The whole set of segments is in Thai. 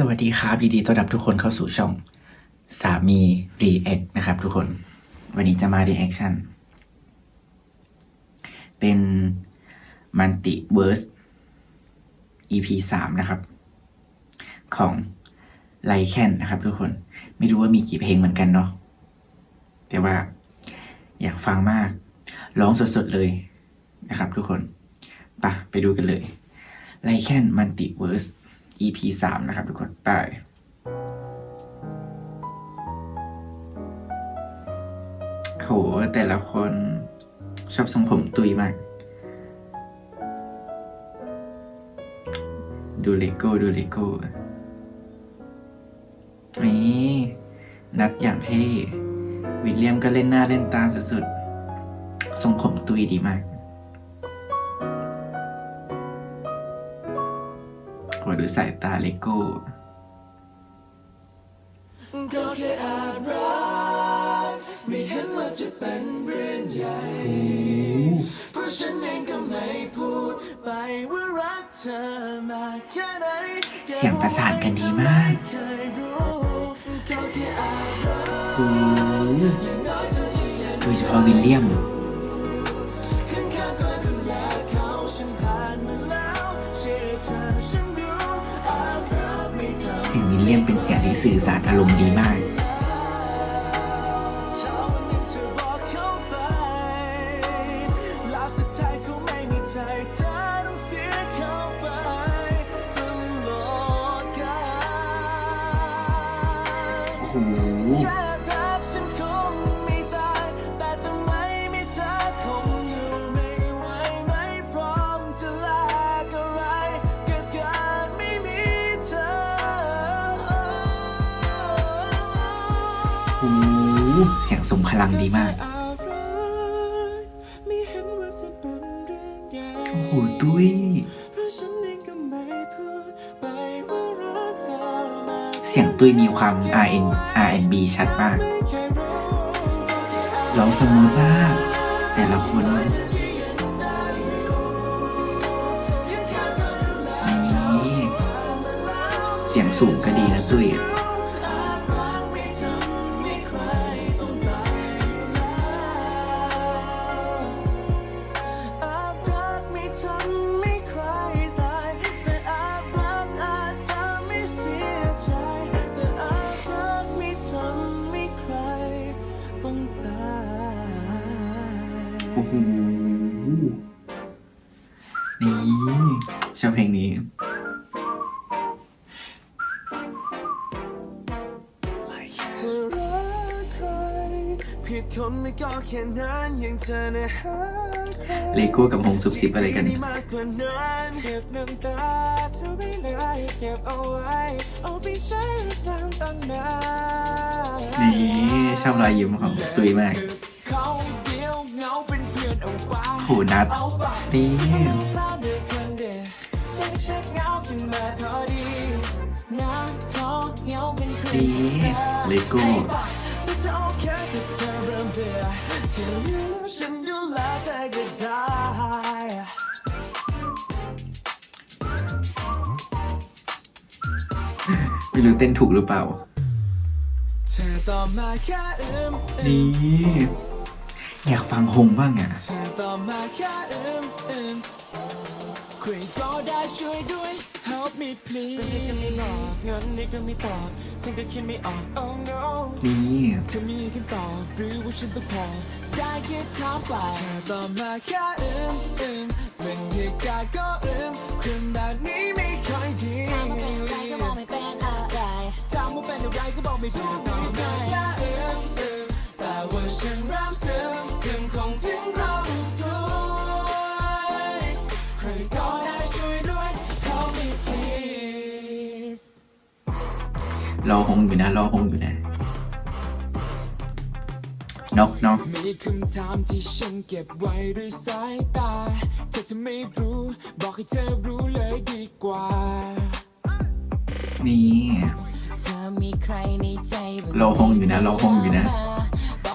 สวัสดีครับยินดีต้อนรับทุกคนเข้าสู่ช่องสามี React นะครับทุกคน วันนี้จะมา Reaction เป็น Multiverse EP 3นะครับ ของไลแคนนะครับทุกคน ไม่รู้ว่ามีกี่เพลงเหมือนกันเนาะแต่ว่าอยากฟังมาก ร้องสดๆเลยนะครับทุกคนปะไปดูกันเลยไลแคนมัลติเวิร์ส EP สามนะครับทุกคนไปโหแต่ละคนชอบทรงผมตุยมาก ดูเลโก้ดูเลโก้นี่นัดอย่างเท่วิลเลียมก็เล่นหน้าเล่นตาสุดๆทรงผมตุยดีมาก ขอดูสายตาเลโก้ก็แค่อาจรักไม่เห็นว่าจะเป็นเรื่องใหญ่เพราะฉันเองก็ไม่พูดไปว่ารักเธอมาแค่ไหนเสียงประสานกันดีมากโอ้โหอย่างน้อยเธอจะยังโดยเฉพาะวิลเลียม เยี่ยมเป็นเสียงที่สื่อสารอารมณ์ดีมาก เสียงสมพลังดีมากไม่เห็นว่าจะเป็นเรื่องใหญ่โอ้โหตุ้ยเพราะฉันเองก็ไม่พูดไปว่ารักเธอมากเสียงตุ้ยมีความ R N R N B ชัดมากไม่เคยรู้ร้องสมูทมาก แต่ละคนนี่เสียงสูงก็ดีนะตุ้ย เธอนะหาใครเลโก้กับหงสุบสิบอะไรกันที่มากกว่านั้นเก็บน้ำตาเธอไม่เลยเก็บเอาไว้เอาไปใช้นานตั้งนานนี่ชอบรอยยิ้มของตุ้ยมากเขาเดียวเหงาเป็นเพื่อนเอาไปโหนัดเอาไปนี่สาวเด็กคนเดียวเช็คเช็คเหงาขึ้นมาพอดีนะเขาเหงาเป็นเพื่อนนี่ของเธอเลโก้ จะรู้ฉันดูแลเธอก็ได้ไม่รู้เต้นถูกหรือเปล่า เธอตอบมาแค่อืมอืนี่ มอยากฟังหงบ้างอะเธอตอบมาแค่อืมอืมคุยก็ได้ช่วยด้วย help me please เป็นยังไงกันไม่หลอกเงินนี่ก็ไม่ตอบฉันก็คิดไม่ออก oh no นี่เธอมีคำตอบหรือว่าฉันต้องพอได้แค่ถามเปล่าเธอตอบมาแค่อืมอืมเป็นเหตุการณ์ก็อืมคนแบบนี้ไม่ค่อยดีถามว่าเป็นอะไรก็บอกไม่เป็นอะไรถามว่าเป็นอะไรก็บอกไม่ถูก รอหงอยู่นะรอหงอยู่นะนกนกมีคำถามที่ฉันเก็บไว้ด้วยสายตาเธอจะไม่รู้ บอกให้เธอรู้เลยดีกว่า นี่เธอมีใครในใจบ้างรอห้องอยู่นะรอห้องอยู่นะบอก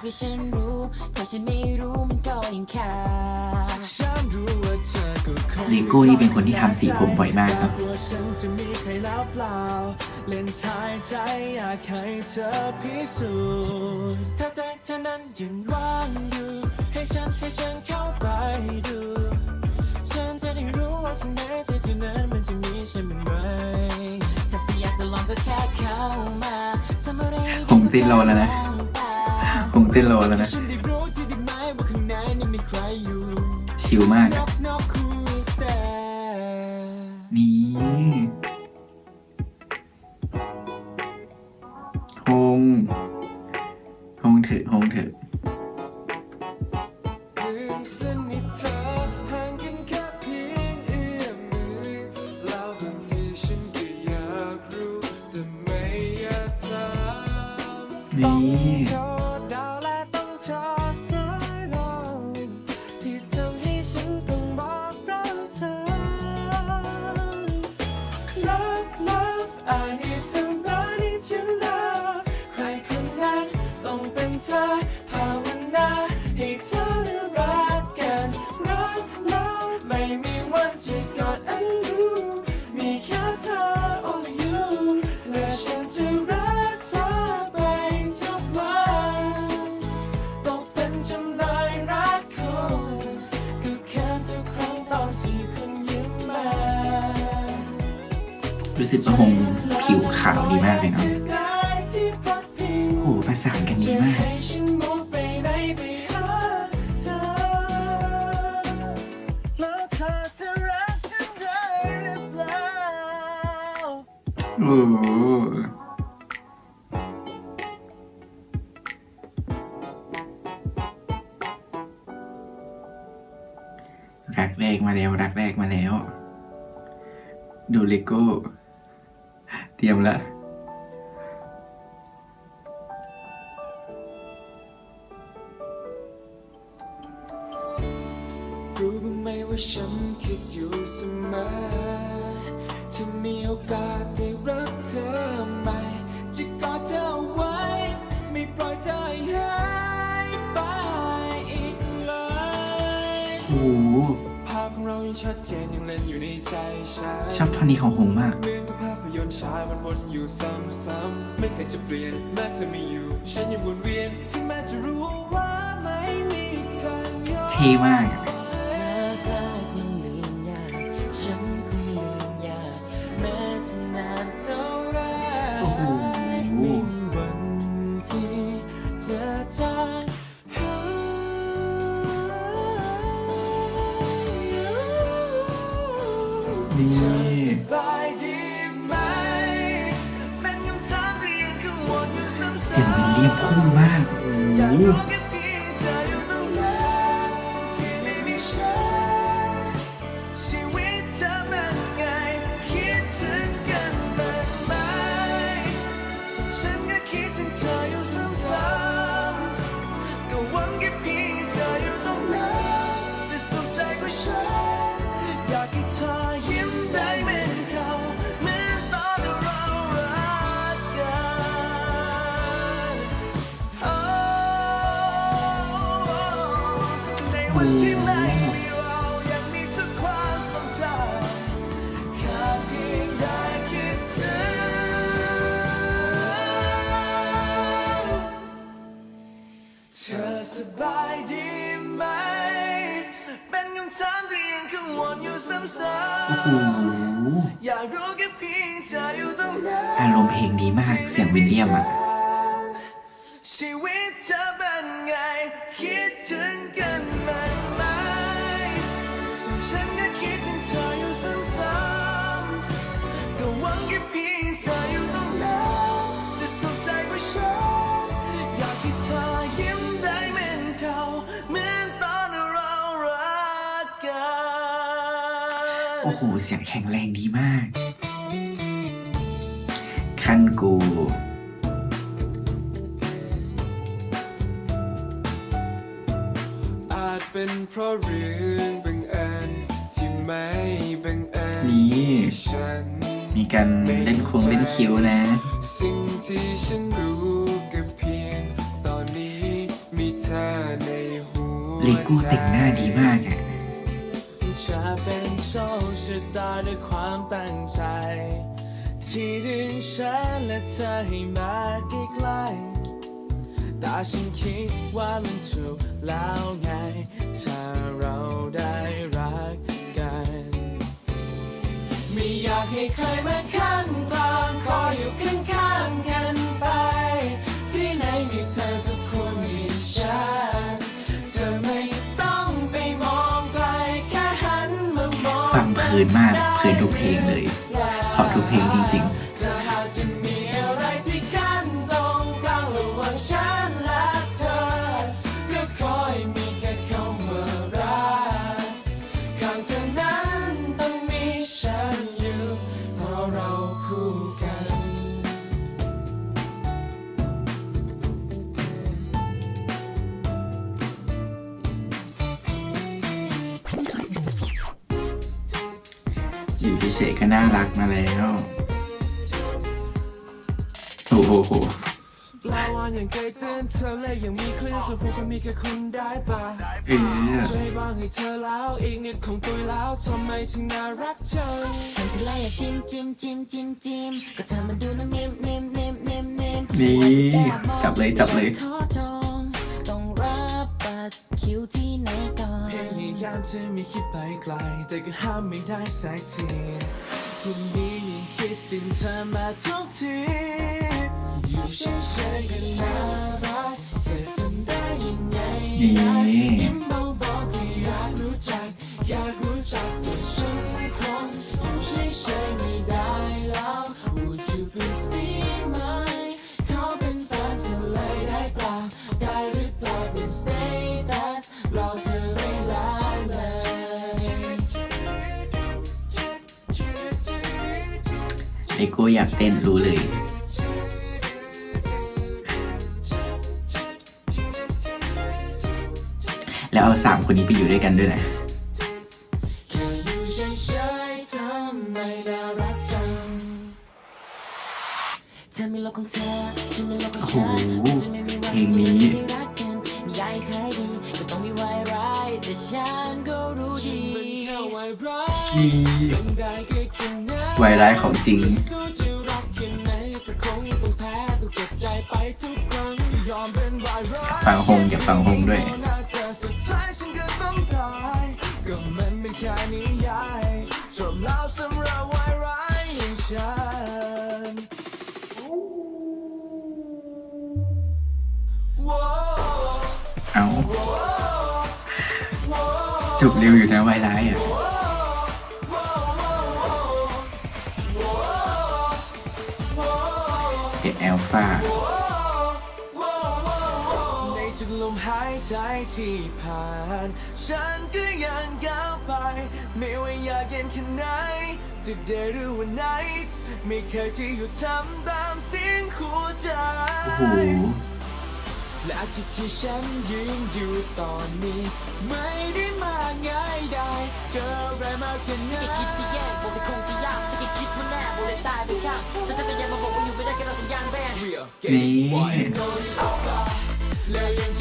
ให้ฉันรู้ ถ้าฉันไม่รู้มันก็ยังขาดฉันรู้ว่าเธอก็คงเลโก้นี่เป็นคนที่ทำสีผมบ่อยมากเนอะกลัวฉันจะมีใครแล้วเปล่าเล่นทายใจอยากให้เธอพิสูจน์ถ้าใจเธอนั้นยังว่างอยู่ ให้ฉันให้ฉันเข้าไปดู ฉันจะได้รู้ว่าข้างในเธอเท่านั้นมันจะมีฉันบ้างไหมถ้าเธออยากจะลองก็แค่เข้ามาทำอะไรผมติดรอแล้วนะ ผมเต้นรอแล้วนะฉันได้รู้ที่ได้ไหมว่าข้างในนั้นมีใครอยู่ชิลมากนอะ เธอภาวนาให้เธอได้รักกันรักเราไม่มีวันจะกอดอันรู้มีแค่เธอ only you และฉันจะรักเธอไปทุกวันต้องเป็นจำเลยรักคุณก็แค่ทุกครั้งตอนที่คุณยิ้มมา รู้สึกว่าฮงผิวขาวดีมากเลยเนาะ ประสานกันดีมาก โอ้โหรักแรกมาแล้ว รักแรกมาแล้ว ดูเลโก้ เตรียมและ ฉันคิดอยู่เสมอถ้ามีโอกาสได้รักเธอใหม่จะกอดเธอเอาไว้ ไม่ปล่อยเธอให้หายไปอีกเลยโอ้โหภาพของเรายังชัดเจนยังเล่นอยู่ในใจฉันชอบท่อนนี้ของฮงมาก เหมือนกับภาพยนตร์ฉายมันวนอยู่ซ้ำๆไม่เคยจะเปลี่ยนแม้เธอไม่อยู่ ฉันยังวนเวียนถึงแม้จะรู้ว่าไม่มีทางยอมเท่มากอะ นี่เธอสบายดีไหมเป็นคำถามที่ยังกังวลอยู่ซ้ำๆเสียงวิลเลียมพุ่งมากโอ้ายดีไหม เป็นคำถามที่ยังกังวลอยู่ซ้ำๆอยากรู้แค่เพียงเธออยู่ตรงไหน อารมณ์เพลงดีมาก เสียงวิลเลียมอะ โอ้โห เสียงแข็งแรงดีมาก คันกู อาจเป็นเพราะเรื่องบังเอิญที่ไม่บังเอิญนี่ ที่ฉันมีการเล่นควงเล่นคิ้วนะ สิ่งที่ฉันรู้ก็เพียง ตอนนี้มีอในหัวเลโก้แต่งหน้าดีมากอะจะเป็นโชคชะ ตาด้วยความตั้งใจ ที่ดึงฉันและเธอให้มาใกล้ๆแต่ฉันคิดว่ามันถูกแล้วไง ถ้าเราได้รักกัน ไม่อยากให้ใครมาขั้นกลางคอยอยู่ข้าง เพลินมากเพลินทุกเพลงเลยเพราะทุกเพลงจริง ๆ ฉยๆก็น่ารักมาแล้วโอ้โหปลาวานอย่างไกลเต้นเธอเลยยังมีคลื่นส่วนพวกก็มีแค่คุณได้ปะเออช่วยบ้างให้เธอแล้วอีกนิดของตัวแล้วทำไมถึงน่ารักจังทำทีไรอะจิ้มจิ้มจิ้มจิ้มจิ้มก็ทำมันดูนะเนมเนมเนมเนมเนมนี่จับเลยจับเลยขอจองต้อง รับบัตรคิวที่ไหนก่อนพยายามจะไม่คิดไปไกล แต่ก็ห้ามไม่ได้สักทีคุณนี้ยังคิดถึงเธอมาทุกทีอยู่เฉยๆกัน่ารักเธอทำได้ยังไงยิ้มเบาๆแค่อยากรู้จักอยากรู้ โก้อยากเต้นรู้เลย แล้วเอาสามคนนี้ไปอยู่ด้วยกันด้วยนะแค่อยู่เฉยๆทำไงโอ้โหเพลงนี้ที่ได้รักกันไม่อยากให้ใครดีก็ต้องมีไวร้ายแต่ฉันก็ รั้งยอมเป็นวายร้ายฟังฮงอย่าฟังฮงด้วยหน้าเธอสุดท้ายฉันก็ต้องตายก็มันเป็นแค่นิยายชอบรับวอย่างฉันเอาจบเร็วอยู่นะไวร้ายอะเป็นแอลฟา หายใจที่ผ่าน ฉันก็ยังก้าวไป ไม่ว่าอยากเย็นแค่ไหนจะเดย์หรือว่า night ไม่เคยที่หยุดทำตามเสียงหัวใจ โอ้โหและจุดที่ฉันยืนอยู่ตอนนี้ ไม่ได้มาง่ายได้เจออะไรมาแค่ไหนไม่คิดจะแย่งบอกเลยคงจะยากถ้าแกคิดว่าแน่บอกเลยตายไปข้างฉันจะยังมาบอกว่าอยู่ไม่ได้แค่เราสัญญาณแบน นี่เลยยัง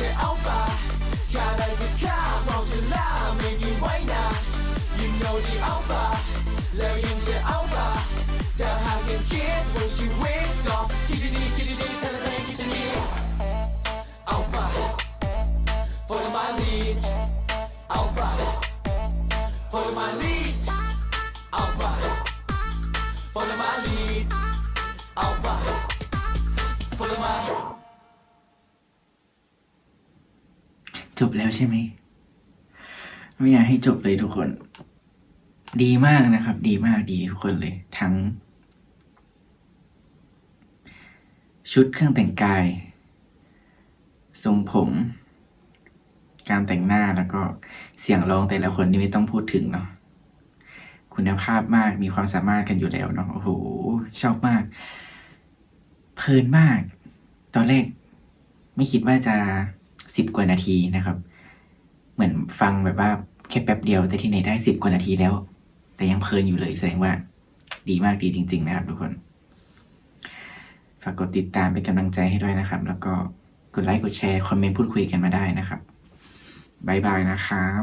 จบแล้วใช่ไหม ไม่อยากให้จบเลยทุกคน ดีมากนะครับ ดีมากดีทุกคนเลย ทั้ง ชุดเครื่องแต่งกาย ทรงผม การแต่งหน้าแล้วก็เสียงร้องแต่ละคนนี่ไม่ต้องพูดถึงเนาะคุณภาพมากมีความสามารถกันอยู่แล้วเนาะโอ้โหชอบมาก เพลินมาก ตอนแรกไม่คิดว่าจะ สิบกว่านาทีนะครับ เหมือนฟังแบบว่าแค่แป๊บเดียวแต่ที่ไหนได้สิบกว่านาทีแล้ว แต่ยังเพลินอยู่เลยแสดงว่า ดีมากดีจริง ๆ นะครับทุกคน ฝากกดติดตามเป็นกำลังใจให้ด้วยนะครับ แล้วก็กดไลค์กดแชร์คอมเมนต์พูดคุยกันมาได้นะครับบายบายนะครับ